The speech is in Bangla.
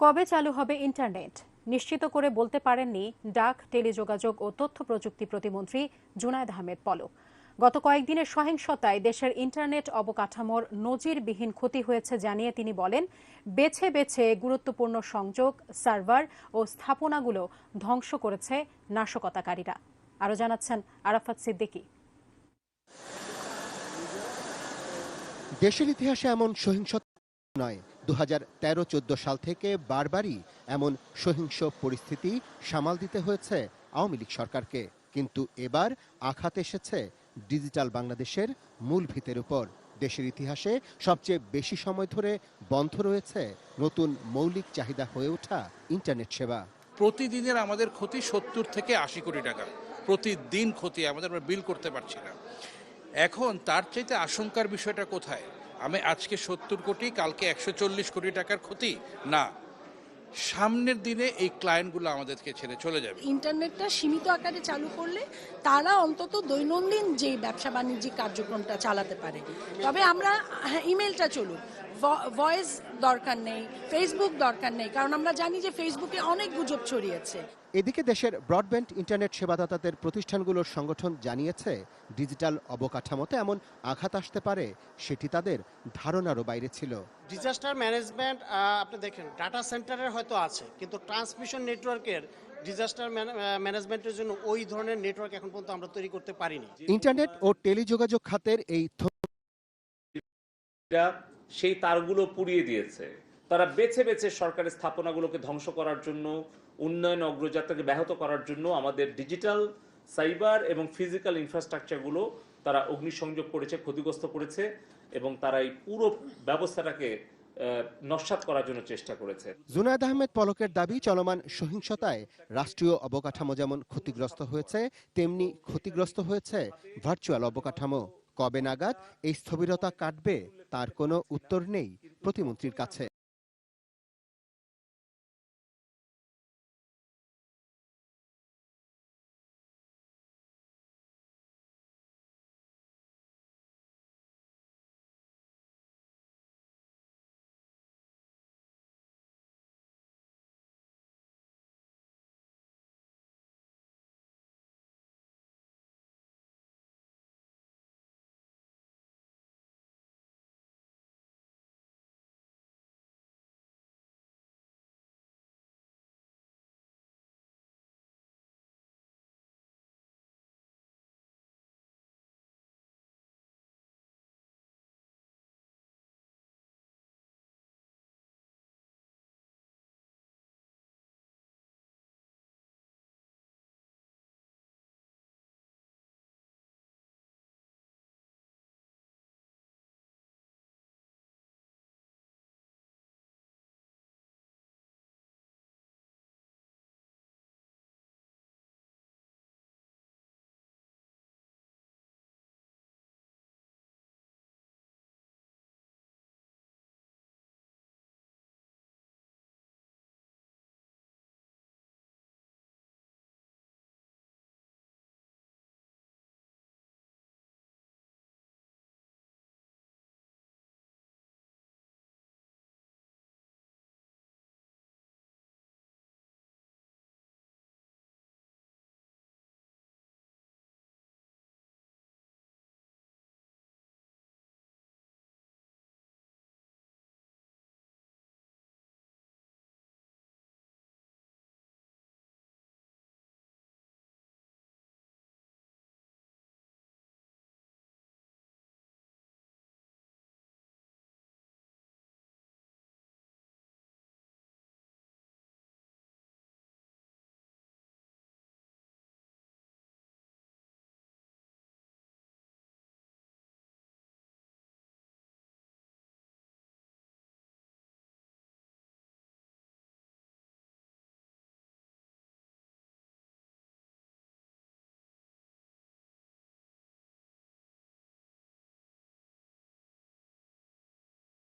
কবে চালু হবে ইন্টারনেট? নিশ্চিত করে বলতে পারেননি ডাক, টেলিযোগাযোগ ও তথ্য প্রযুক্তি প্রতিমন্ত্রী জুনায়দ আহমেদ পলক। গত কয়েকদিনের সহিংসতায় দেশের ইন্টারনেট অবকাঠামোর নজিরবিহীন ক্ষতি হয়েছে জানিয়ে তিনি বলেন, বেছে বেছে গুরুত্বপূর্ণ সংযোগ, সার্ভার ও স্থাপনাগুলো ধ্বংস করেছে নাশকতাকারীরা। আরও জানাচ্ছেন আরাফাত সিদ্দিকী। দেশের ইতিহাসে এমন সহিংসতা নয়। দু হাজার তেরো চোদ্দ সাল থেকে বারবারই এমন সহিংস পরিস্থিতি সামাল দিতে হয়েছে আওয়ামী লীগ সরকারকে। কিন্তু এবার আঘাত এসেছে ডিজিটাল বাংলাদেশের মূল ভিতের উপর। দেশের ইতিহাসে সবচেয়ে বেশি সময় ধরে বন্ধ রয়েছে নতুন মৌলিক চাহিদা হয়ে ওঠা ইন্টারনেট সেবা। প্রতিদিনের আমাদের ক্ষতি সত্তর থেকে আশি কোটি টাকা। প্রতিদিন ক্ষতি আমাদের বিল করতে পারছি না। এখন তার চাইতে আশঙ্কার বিষয়টা কোথায়? আমি আজকে সত্তর কোটি, কালকে একশো চল্লিশ কোটি টাকার ক্ষতি? না। সামনের দিনে এই ক্লায়েন্টগুলো আমাদেরকে ছেড়ে চলে যাবে। ইন্টারনেটটা সীমিত আকারে চালু করলে তারা অন্তত দৈনন্দিন যে ব্যবসা বাণিজ্যিক কার্যক্রমটা চালাতে পারে। তবে আমরা ইমেলটা চলুক ভয়েস দরকার নেই ফেসবুক দরকার নেই, কারণ আমরা জানি যে ফেসবুকে অনেক গুজব ছড়িয়েছে। এদিকে দেশের ব্রডব্যান্ড ইন্টারনেট সেবাদাতাদের প্রতিষ্ঠানগুলোর সংগঠন জানিয়েছে ডিজিটাল অবকাঠামোতে এমন আঘাত আসতে পারে সেটি তাদের ধারণারও বাইরে ছিল। ডিজাস্টার ম্যানেজমেন্ট আপনি দেখেন ডাটা সেন্টারের হয়তো আছে কিন্তু ট্রান্সমিশন নেটওয়ার্কের ডিজাস্টার ম্যানেজমেন্টের জন্য ওই ধরনের নেটওয়ার্ক এখন পর্যন্ত আমরা তৈরি করতে পারিনি। ইন্টারনেট ও টেলিযোগাযোগ খাতের এই সেই তারগুলো পুড়িয়ে দিয়েছে। তারা বেছে বেছে সরকারের স্থাপনাগুলোকে ধ্বংস করার জন্য, উন্নয়ন অগ্রযাত্রাকে ব্যাহত করার জন্য আমাদের ডিজিটাল সাইবার এবং ফিজিক্যাল ইনফ্রাস্ট্রাকচারগুলো তারা অগ্নিসংযোগ করেছে, ক্ষতিগ্রস্ত করেছে এবং তারা এই পুরো ব্যবস্থাটাকে নস্যাৎ করার জন্য চেষ্টা করেছে। জুনায়দ আহমেদ পলকের দাবি, চলমান সহিংসতায় রাষ্ট্রীয় অবকাঠামো যেমন ক্ষতিগ্রস্ত হয়েছে, তেমনি ক্ষতিগ্রস্ত হয়েছে ভার্চুয়াল অবকাঠামো। কবে নাগাদ এই স্থবিরতা কাটবে, তার কোনো উত্তর নেই প্রতিমন্ত্রীর কাছে।